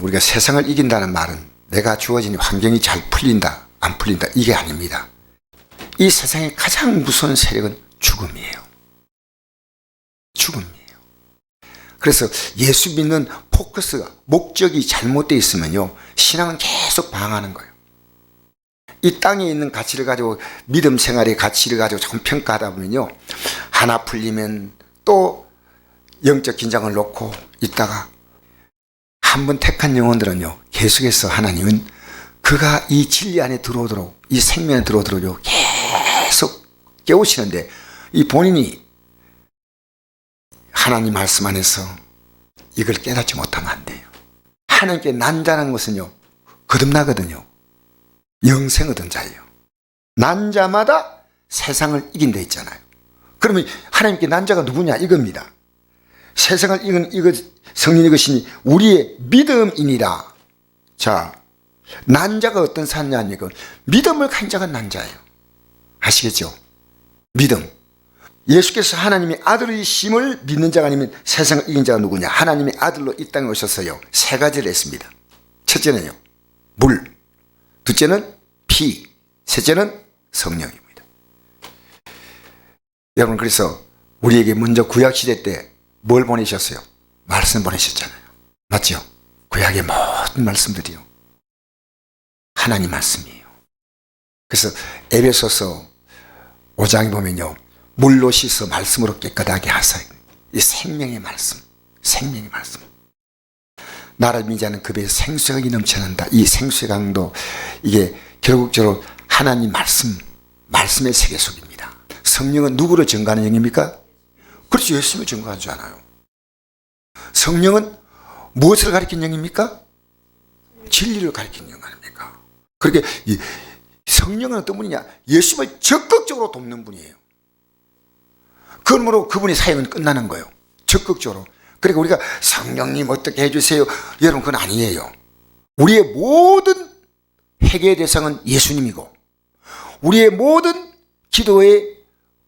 우리가 세상을 이긴다는 말은 내가 주어진 환경이 잘 풀린다, 안 풀린다, 이게 아닙니다. 이 세상의 가장 무서운 세력은 죽음이에요. 죽음이에요. 그래서 예수 믿는 포커스가, 목적이 잘못되어 있으면요, 신앙은 계속 방황하는 거예요. 이 땅에 있는 가치를 가지고 믿음 생활의 가치를 가지고 조금 평가하다 보면요, 하나 풀리면 또 영적 긴장을 놓고 있다가 한 번 택한 영혼들은요, 계속해서 하나님은 그가 이 진리 안에 들어오도록, 이 생명에 들어오도록 계속 깨우시는데, 이 본인이 하나님 말씀 안에서 이걸 깨닫지 못하면 안 돼요. 하나님께 난자는 것은요, 거듭나거든요. 영생 얻은 자예요. 난 자마다 세상을 이긴다 했잖아요. 그러면 하나님께 난 자가 누구냐? 이겁니다. 세상을 이긴 이것 성령 이것이니 우리의 믿음이니라. 자, 난자가 어떤 이건 믿음을 가진 자가 난자예요. 아시겠죠? 믿음. 예수께서 하나님의 아들이심을 믿는 자가 아니면 세상을 이긴 자가 누구냐? 하나님의 아들로 이 땅에 오셨어요. 세 가지를 했습니다. 첫째는요, 물. 둘째는 피. 셋째는 성령입니다. 여러분, 그래서 우리에게 먼저 구약시대 때 뭘 보내셨어요? 말씀 보내셨잖아요. 맞죠? 구약의 모든 말씀들이요. 하나님 말씀이에요. 그래서 에베소서 5장에 보면요. 물로 씻어 말씀으로 깨끗하게 하사. 이 생명의 말씀. 생명의 말씀. 미자는 그 배에 생수가 넘쳐난다. 이 생수의 강도 이게 결국적으로 하나님 말씀, 말씀의 세계 속입니다. 성령은 누구를 증거하는 영입니까? 그렇지 예수님을 증거하는 줄 아나요. 성령은 무엇을 가리킨 영입니까? 진리를 가리킨 영 아닙니까? 그렇게 이 성령은 어떤 분이냐? 예수님을 적극적으로 돕는 분이에요. 그러므로 그분의 사역은 끝나는 거예요. 적극적으로. 그러니까 우리가 성령님 어떻게 해주세요. 여러분 그건 아니에요. 우리의 모든 회개의 대상은 예수님이고 우리의 모든 기도의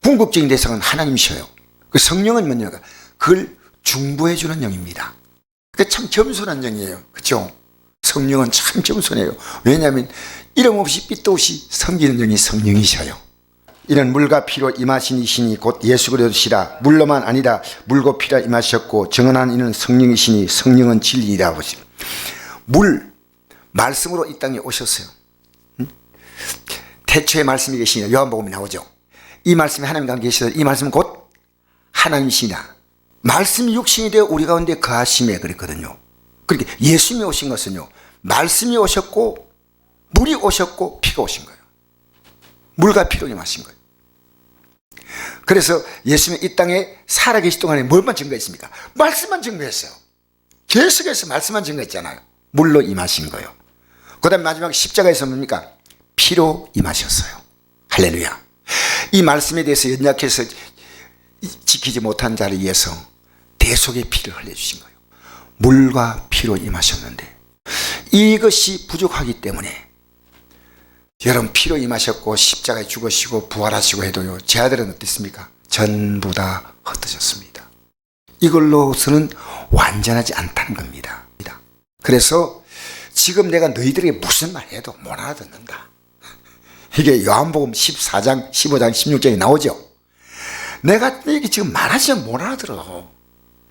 궁극적인 대상은 하나님이셔요. 그 성령은 뭐냐가 그걸 중보해 주는 영입니다. 그참 겸손한 영이에요. 그렇죠? 성령은 참 겸손해요. 왜냐하면 이름 없이 빛도 없이 섬기는 영이 성령이셔요. 이는 물과 피로 임하신 이시니 곧 예수 그리스도시라 물로만 아니라 물고 피라 임하셨고 정언한 이는 성령이시니 성령은 진리이라 보시. 물 말씀으로 이 땅에 오셨어요. 응? 태초에 말씀이 계시냐 요한복음이 나오죠. 이 말씀이 하나님 가운데 계시다. 이 말씀은 곧 하나님이시냐. 말씀이 육신이 되어 우리 가운데 거하심에 그랬거든요. 그렇게 예수님이 오신 것은요. 말씀이 오셨고 물이 오셨고 피가 오신 거예요. 물과 피로 임하신 거예요. 그래서 예수님이 이 땅에 살아계실 동안에 뭘만 증거했습니까? 말씀만 증거했어요. 계속해서 말씀만 증거했잖아요. 물로 임하신 거예요. 그 다음에 마지막 십자가에서 뭡니까? 피로 임하셨어요. 할렐루야. 이 말씀에 대해서 연약해서 지키지 못한 자를 위해서 대속의 피를 흘려주신 거예요. 물과 피로 임하셨는데 이것이 부족하기 때문에 여러분 피로 임하셨고 십자가에 죽으시고 부활하시고 해도요 제 아들은 어땠습니까? 전부 다 흩어졌습니다. 이걸로서는 완전하지 않다는 겁니다. 그래서 지금 내가 너희들에게 무슨 말 해도 못 알아듣는다. 이게 요한복음 14장, 15장, 16장에 나오죠. 내가 너에게 지금 말하지만 못 알아들어.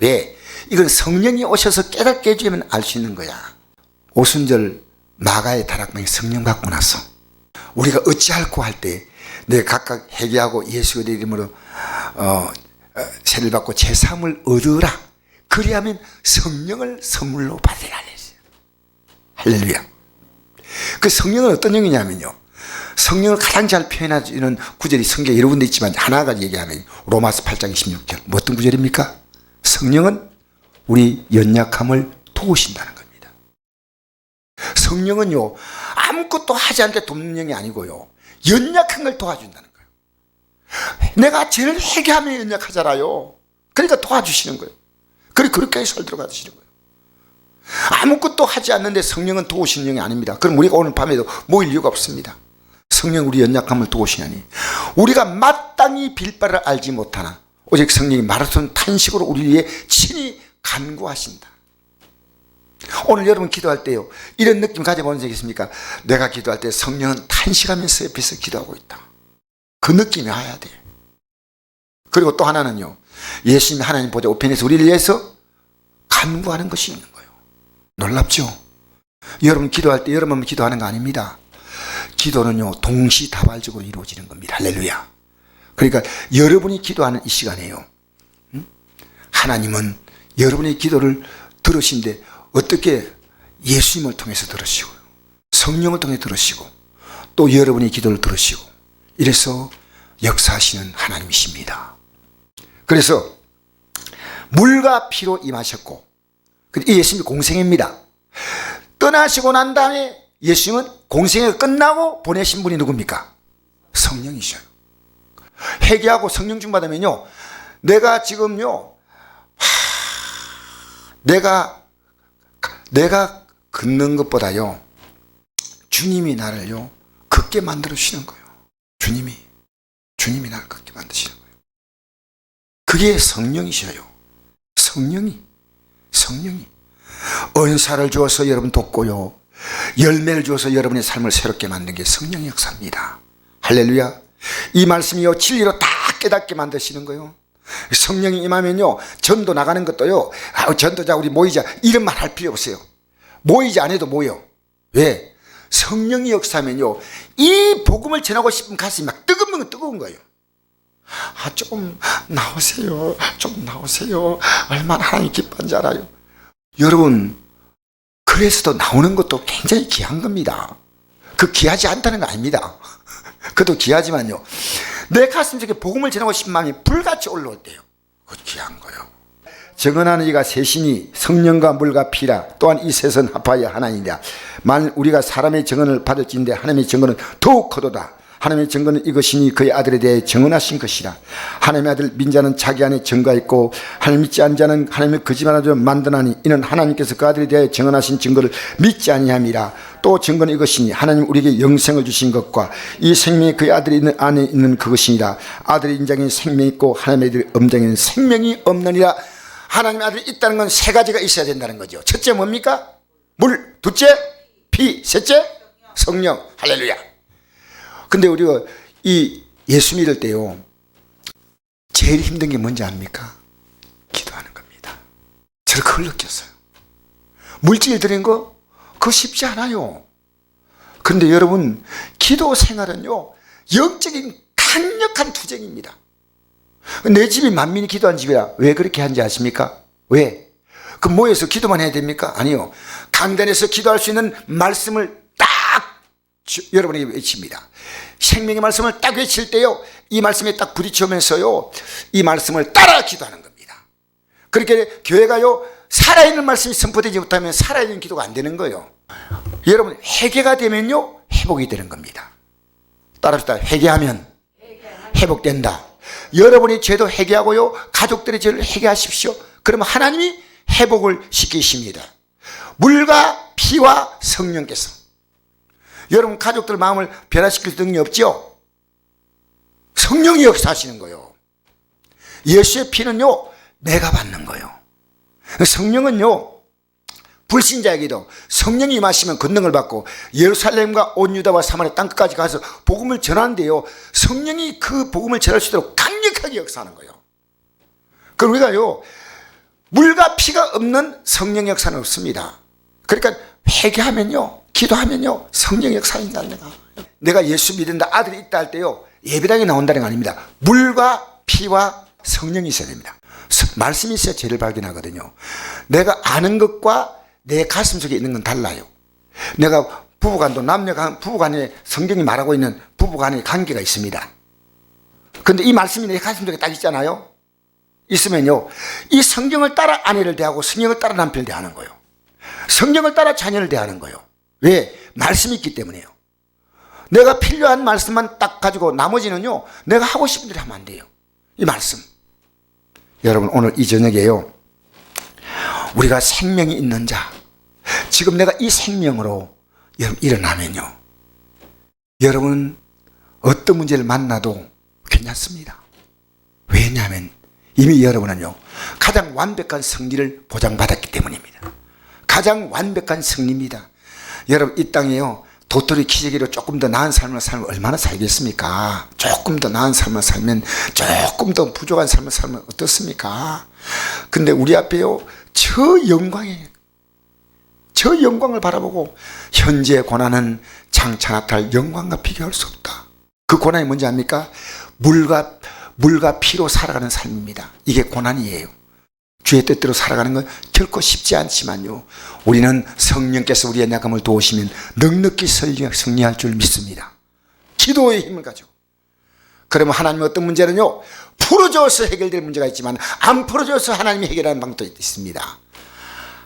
왜? 이건 성령이 오셔서 깨닫게 해주면 알 수 있는 거야. 오순절 마가의 다락방에 성령 받고 나서 우리가 어찌할꼬 할때 내가 각각 회개하고 예수의 이름으로 어, 어, 세를 받고 제3을 얻으라. 그리하면 성령을 선물로 받으라. 할렐루야. 그 성령은 어떤 영이냐면요. 성령을 가장 잘 표현하는 구절이 성경에 여러 군데 있지만 하나가 얘기하면 로마서 8장 26절. 뭐 어떤 구절입니까? 성령은 우리 연약함을 도우신다는 겁니다. 성령은요, 아무것도 하지 않게 돕는 영이 아니고요, 연약한 걸 도와준다는 거예요. 내가 제일 회개하면 연약하잖아요. 그러니까 도와주시는 거예요. 그래, 그렇게 해서 들어가 주시는 거예요. 아무것도 하지 않는데 성령은 도우시는 영이 아닙니다. 그럼 우리가 오늘 밤에도 모일 이유가 없습니다. 성령 우리 연약함을 도우시냐니 우리가 마땅히 빌 바를 알지 못하나 오직 성령이 마라톤 탄식으로 우리 위해 친히 간구하신다. 오늘 여러분 기도할 때요. 이런 느낌 가져본 적 있습니까? 내가 기도할 때 성령은 탄식하면서 옆에서 기도하고 있다. 그 느낌이 와야 돼. 그리고 또 하나는요. 예수님 하나님 보좌 우편에서 우리를 위해서 간구하는 것이 있는 거예요. 놀랍죠? 여러분 기도할 때 여러분만 기도하는 거 아닙니다. 기도는요. 동시다발적으로 이루어지는 겁니다. 할렐루야. 그러니까 여러분이 기도하는 이 시간에요. 음? 하나님은 여러분의 기도를 들으신데 어떻게 예수님을 통해서 들으시고 성령을 통해 들으시고 또 여러분의 기도를 들으시고 이래서 역사하시는 하나님이십니다. 그래서 물과 피로 임하셨고 이 예수님이 공생입니다. 떠나시고 난 다음에 예수님은 공생이 끝나고 보내신 분이 누굽니까? 성령이셔요. 회개하고 성령 중 받으면요. 내가 지금요. 하, 내가 내가 걷는 것보다요. 주님이 나를요. 걷게 만들어 주시는 거예요. 주님이 주님이 나를 걷게 만드시는 거예요. 그게 성령이셔요. 성령이 성령이 은사를 주어서 여러분 돕고요. 열매를 주어서 여러분의 삶을 새롭게 만든 게 성령의 역사입니다. 할렐루야. 이 말씀이요 진리로 다 깨닫게 만드시는 거예요. 성령이 임하면요 전도 나가는 것도요 아, 전도자 우리 모이자 이런 말 할 필요 없어요. 모이지 않아도 모여. 왜? 성령이 역사하면요 이 복음을 전하고 싶은 가슴이 막 뜨거운 뜨거운 거예요. 아 조금 나오세요. 좀 나오세요. 얼마나 하나님 기뻐한지 알아요. 여러분 그래서도 나오는 것도 굉장히 귀한 겁니다. 그 귀하지 않다는 거 아닙니다. 그것도 귀하지만요. 내 가슴 속에 복음을 전하고 싶은 마음이 불같이 올라올 때요. 그것 귀한 거요. 정언하는 이가 셋이니 성령과 물과 피라 또한 이 셋은 합하여 하나이니라 만일 우리가 사람의 정언을 받을진데 하나님의 정언은 더욱 커도다 하나님의 증거는 이것이니 그의 아들에 대해 증언하신 것이라. 하나님의 아들 민자는 자기 안에 증거가 있고 하나님 믿지 않는 자는 하나님의 거짓말하려 만드나니 이는 하나님께서 그 아들에 대해 증언하신 증거를 믿지 아니함이라. 또 증거는 이것이니 하나님 우리에게 영생을 주신 것과 이 생명이 그의 아들이 있는 안에 있는 그것이니라. 아들의 인장에 생명이 있고 하나님의 아들 음장에는 생명이 없느니라. 하나님의 아들이 있다는 건 세 가지가 있어야 된다는 거죠. 첫째 뭡니까? 물. 둘째 피. 셋째 성령. 할렐루야 근데 우리가 이 예수 믿을 때요, 제일 힘든 게 뭔지 압니까? 기도하는 겁니다. 저를 그걸 느꼈어요. 물질 드린 거, 그거 쉽지 않아요. 근데 여러분, 기도 생활은요, 영적인 강력한 투쟁입니다. 내 집이 만민이 기도한 집이야. 왜 그렇게 한지 아십니까? 왜? 그 모여서 기도만 해야 됩니까? 아니요. 강단에서 기도할 수 있는 말씀을 딱 주- 여러분에게 외칩니다. 생명의 말씀을 딱 외칠 때요, 이 말씀에 딱 부딪히면서요, 이 말씀을 따라 기도하는 겁니다. 그렇게 교회가요, 살아있는 말씀이 선포되지 못하면 살아있는 기도가 안 되는 거예요. 여러분, 회개가 되면요, 회복이 되는 겁니다. 따라합시다. 회개하면 회복된다. 여러분이 죄도 회개하고요, 가족들의 죄를 회개하십시오. 그러면 하나님이 회복을 시키십니다. 물과 피와 성령께서. 여러분 가족들 마음을 변화시킬 능력이 없죠? 성령이 역사하시는 거예요. 예수의 피는요, 내가 받는 거예요. 성령은요, 불신자에게도 성령이 임하시면 권능을 받고 예루살렘과 온 유다와 사마리아 땅끝까지 가서 복음을 전하는데요. 성령이 그 복음을 전할 수 있도록 강력하게 역사하는 거예요. 그 우리가요. 물과 피가 없는 성령 역사는 없습니다. 그러니까 회개하면요. 기도하면요. 성령 역사인다 내가. 내가 예수 믿는다 아들이 있다 할 때요. 예배당에 나온다는 거 아닙니다. 물과 피와 성령이 있어야 됩니다. 서- 말씀이 있어야 죄를 발견하거든요. 내가 아는 것과 내 가슴 속에 있는 건 달라요. 내가 부부간도 남녀간 부부간에 성경이 말하고 있는 부부간의 관계가 있습니다. 근데 이 말씀이 내 가슴 속에 딱 있잖아요. 있으면요. 이 성경을 따라 아내를 대하고 성경을 따라 남편을 대하는 거예요. 성경을 따라 자녀를 대하는 거예요. 왜? 말씀이 있기 때문에요. 내가 필요한 말씀만 딱 가지고 나머지는요. 내가 하고 싶은 대로 하면 안 돼요. 이 말씀. 여러분 오늘 이 저녁에요. 우리가 생명이 있는 자. 지금 내가 이 생명으로 여러분 일어나면요. 여러분 어떤 문제를 만나도 괜찮습니다. 왜냐하면 이미 여러분은요 가장 완벽한 승리를 보장받았기 때문입니다. 가장 완벽한 승리입니다. 여러분 이 땅에요 도토리 기저귀로 조금 더 나은 삶을 살면 얼마나 살겠습니까? 조금 더 나은 삶을 살면 조금 더 부족한 삶을 살면 어떻습니까? 근데 우리 앞에요 저 영광이에요. 저 영광을 바라보고 현재의 고난은 장차 나타날 영광과 비교할 수 없다. 그 고난이 뭔지 압니까? 물과 물과 피로 살아가는 삶입니다. 이게 고난이에요. 주의 뜻대로 살아가는 건 결코 쉽지 않지만요. 우리는 성령께서 우리의 나감을 도우시면 넉넉히 승리할 줄 믿습니다. 기도의 힘을 가지고. 그러면 하나님 어떤 문제는요, 풀어줘서 해결될 문제가 있지만 안 풀어줘서 하나님이 해결하는 방법도 있습니다.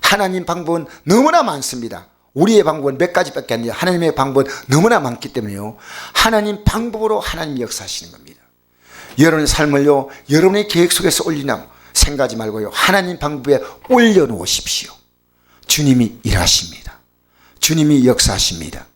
하나님 방법은 너무나 많습니다. 우리의 방법은 몇 가지밖에 아니라 하나님의 방법은 너무나 많기 때문에요. 하나님 방법으로 하나님 역사하시는 겁니다. 여러분의 삶을요, 여러분의 계획 속에서 올리나 생각하지 말고요. 하나님 방법에 올려놓으십시오. 주님이 일하십니다. 주님이 역사하십니다.